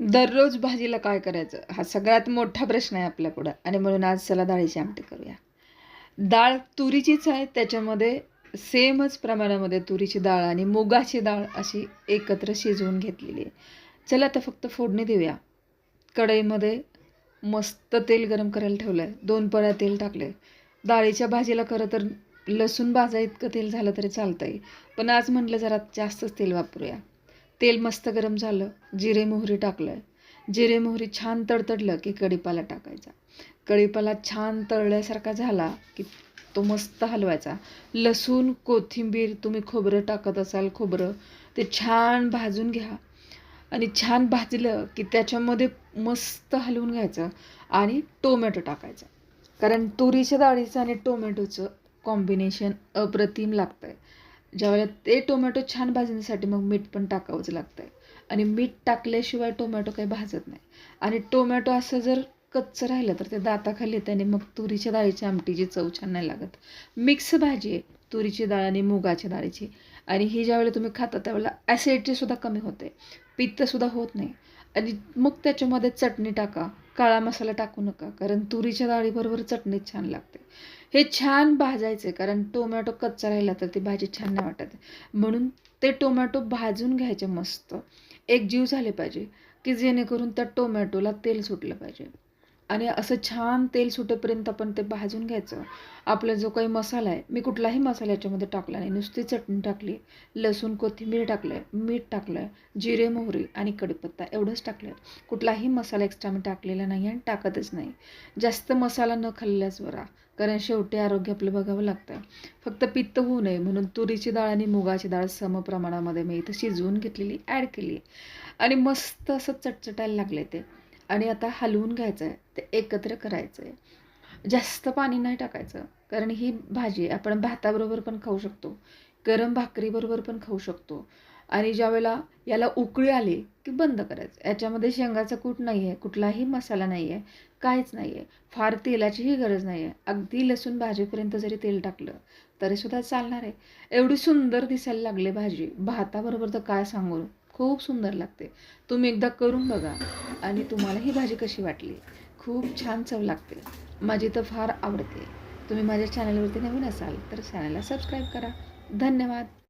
दररोज भाजीला काय करायचं? हा सगळ्यात मोठा प्रश्न आहे आपल्यापुढं आणि म्हणून आज चला डाळीची आमटी करूया. डाळ तुरीचीच आहे त्याच्यामध्ये सेमच प्रमाणामध्ये तुरीची डाळ आणि मुगाची डाळ अशी एकत्र शिजवून घेतलेली आहे. चला आता फक्त फोडणी देऊया. कढईमध्ये मस्त तेल गरम करायला ठेवलं आहे दोन पळ्या तेल टाकले डाळीच्या भाजीला खरं तर लसूण भाजा इतकं तेल झालं तरी चालतं आहे पण आज म्हटलं जरा जास्तच तेल वापरूया. तेल मस्त गरम झालं जिरे मोहरी टाकलं जिरे मोहरी छान तडतडलं की कढीपाला टाकायचा. कढीपाला छान तळल्यासारखा झाला की तो मस्त हलवायचा. लसूण कोथिंबीर तुम्ही खोबरं टाकत असाल खोबरं ते छान भाजून घ्या. आणि छान भाजलं की त्याच्यामध्ये मस्त हलवून घ्यायचं आणि टोमॅटो टाकायचा. कारण तुरीच्या डाळीचं आणि टोमॅटोचं कॉम्बिनेशन अप्रतिम लागतं आहे ज्यावेळेला ते टोमॅटो छान भाजण्यासाठी मग मीठ पण टाकावंच लागतं आहे आणि मीठ टाकल्याशिवाय टोमॅटो काही भाजत नाही. आणि टोमॅटो असं जर कच्चं राहिलं तर ते दाताखाली येतं आणि मग तुरीच्या डाळीची आमटीची चव छान नाही लागत. मिक्स भाजी आहे तुरीची डाळ आणि मुगाच्या डाळीची. आणि ही ज्यावेळेला तुम्ही खाता त्यावेळेला ॲसिडिटीसुद्धा कमी होते. पित्तसुद्धा होत नाही. आणि मग त्याच्यामध्ये चटणी टाका. काळा मसाला टाकू नका. कारण तुरीच्या डाळीबरोबर चटणीच छान लागते. हे छान भाजायचे कारण टोमॅटो कच्चा राहिला तर ती भाजी छान नाही वाटत. म्हणून ते टोमॅटो भाजून घ्यायचे मस्त. एक जीव झाले पाहिजे की जेणेकरून त्या टोमॅटोला तेल सुटलं पाहिजे. आणि असं छान तेल सुटेपर्यंत आपण ते भाजून घ्यायचं. आपला जो काही मसाला आहे मी कुठलाही मसाला याच्यामध्ये टाकला नाही. नुसती चटणी टाकली लसूण कोथिंबीर टाकलं आहे मीठ टाकलं आहे जिरे मोहरी आणि कडीपत्ता एवढंच टाकलं आहे कुठलाही मसाला एक्स्ट्रा मी टाकलेला नाही आणि टाकतच नाही. जास्त मसाला न खाल्ल्याच बरा कारण शेवटी आरोग्य आपलं बघावं लागतं फक्त पित्त होऊ नये म्हणून तुरीची डाळ आणि मुगाची डाळ समप्रमाणामध्ये मी इथं शिजवून घेतलेली ॲड केली. आणि मस्त असं चटचटायला लागले ते. आणि आता हलवून घ्यायचं आहे ते एकत्र करायचं आहे जास्त पाणी नाही टाकायचं कारण ही भाजी आपण भाताबरोबर पण खाऊ शकतो गरम भाकरीबरोबर पण खाऊ शकतो. आणि ज्यावेळेला याला उकळी आली की बंद करायचं. याच्यामध्ये शेंगाचं कूट नाही आहे कुठलाही मसाला नाही आहे काहीच नाही आहे फार तेलाचीही गरज नाही आहे अगदी लसूण भाजीपर्यंत जरी तेल टाकलं तरीसुद्धा चालणार आहे. एवढी सुंदर दिसायला लागले भाजी. भाताबरोबर तर काय सांगू? खूप सुंदर लागते. तुम्ही एकदा करून बघा. आणि तुम्हाला ही भाजी कशी वाटली? खूप छान चव लागते. माझी तर फार आवडते. तुम्ही माझ्या चॅनलवरती नवीन असाल तर चॅनलला सबस्क्राईब करा. धन्यवाद.